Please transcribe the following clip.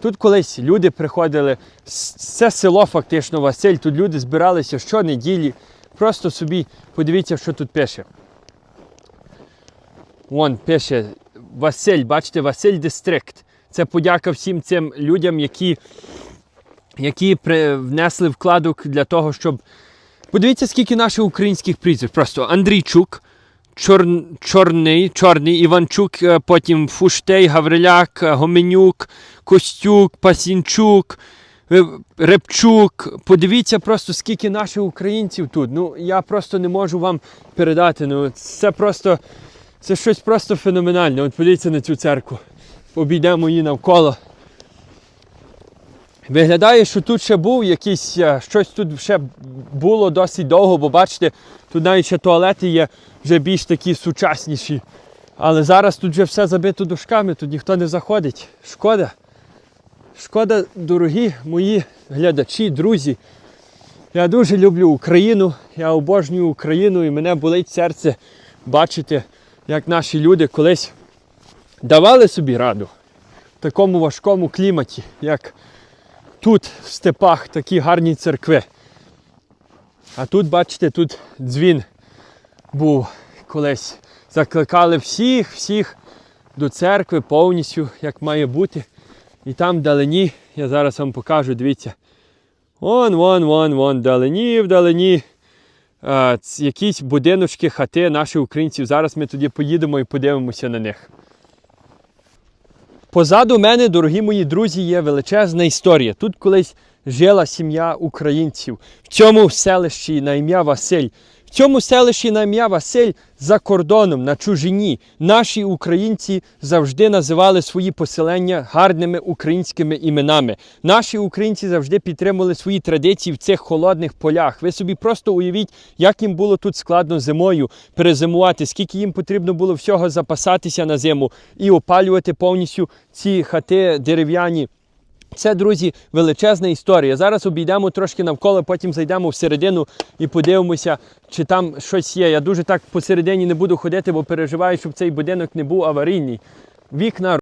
Тут колись люди приходили, це село фактично Василь, тут люди збиралися щонеділі. Просто собі подивіться, що тут пише. Вон пише Василь, бачите, Василь Дистрикт. Це подяка всім цим людям, які, які внесли вкладок для того, щоб. Подивіться, скільки наших українських прізвищ. Просто Андрійчук, Чор... Чорний, Чорний, Іванчук, е, потім Фуштей, Гавриляк, е, Гоменюк, Костюк, Пасінчук, е, Репчук. Подивіться просто, скільки наших українців тут. Ну, я просто не можу вам передати. Ну, це просто це щось просто феноменальне. От подивіться на цю церкву. Обійдемо її навколо. Виглядає, що тут ще був якийсь, е, щось тут ще було досить довго, бо бачите, тут навіть ще туалети є вже більш такі сучасніші. Але зараз тут вже все забито дошками, тут ніхто не заходить. Шкода. Шкода, дорогі мої глядачі, друзі. Я дуже люблю Україну, я обожнюю Україну і мене болить серце бачити, як наші люди колись давали собі раду в такому важкому кліматі, як тут в степах такі гарні церкви. А тут, бачите, тут дзвін був колись. Закликали всіх, всіх до церкви повністю, як має бути. І там вдалині, я зараз вам покажу, дивіться. Вон, вон, вон, вон, вдалині, вдалині. Ц- якісь будиночки, хати наших українців. Зараз ми тоді поїдемо і подивимося на них. Позаду мене, дорогі мої друзі, є величезна історія. Тут колись жила сім'я українців в цьому селищі на ім'я Василь. Цьому селищі на ім'я Василь за кордоном на чужині наші українці завжди називали свої поселення гарними українськими іменами. Наші українці завжди підтримували свої традиції в цих холодних полях. Ви собі просто уявіть, як їм було тут складно зимою перезимувати, скільки їм потрібно було всього запасатися на зиму і опалювати повністю ці хати дерев'яні. Це, друзі, величезна історія. Зараз обійдемо трошки навколо, потім зайдемо всередину і подивимося, чи там щось є. Я дуже так посередині не буду ходити, бо переживаю, щоб цей будинок не був аварійний. Вікна